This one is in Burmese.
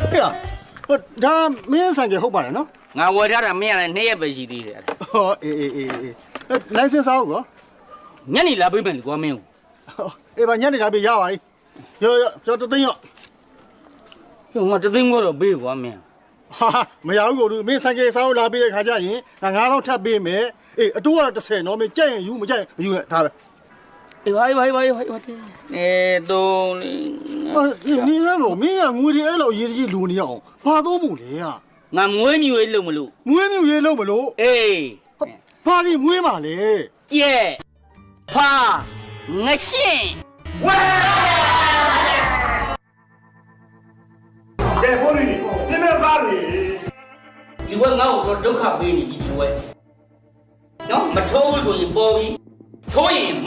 ဟေ့ဟိုဒါမင်းဆိုင်ကဟုတ်ပါတယ်နော်ငါဝယ်ထားတာမင်းရတယ်နှစ်ရက်ပဲရှိသေးတယ်ဟောအေးအေးအေးအေးလိုင်စင်စာဟုတ်ကောညနေလာပေးမယ်လေကွာမင်းကိုအေးပါညနေဒါပြေးရပါပြီရောရောရောတသိန်းရောဟိုငါတသိန်းခွဲတော့ပေးကွာမင်းဟာမရဘူးကိုလူမင်းဆိုင်ကစာဟုတ်လာပြီးတဲ့ခါကျရင်ငါ9000ထပ်ပေးမယ်အေးအတူကတော့30နော်မင်းကြက်ရင်ယူမကြက်ရင်မယူနဲ့ဒါပဲအေးပါအေးပါအေးပါအေးပါအဲတော့ ဟာဒီနည်းလို့မင်းကငွေတွေအဲ့လိုရေးကြီးလူနေအောင်ဘာသုံးမှုလဲဟာ ငါမွေးမြူရေးလို့မလို့ မွေးမြူရေးလို့မလို့ အေး ဘာဒီမွေးပါလဲ ကျဲဖာငရှင်း ကဲဘိုးလေးနည်းနည်းသားလေ ဒီဝက်ငါ့ကိုတော့ဒုက္ခပေးနေပြီဒီဝက်နော်မထိုးဘူးဆိုရင်ပေါ်ပြီထိုးရင်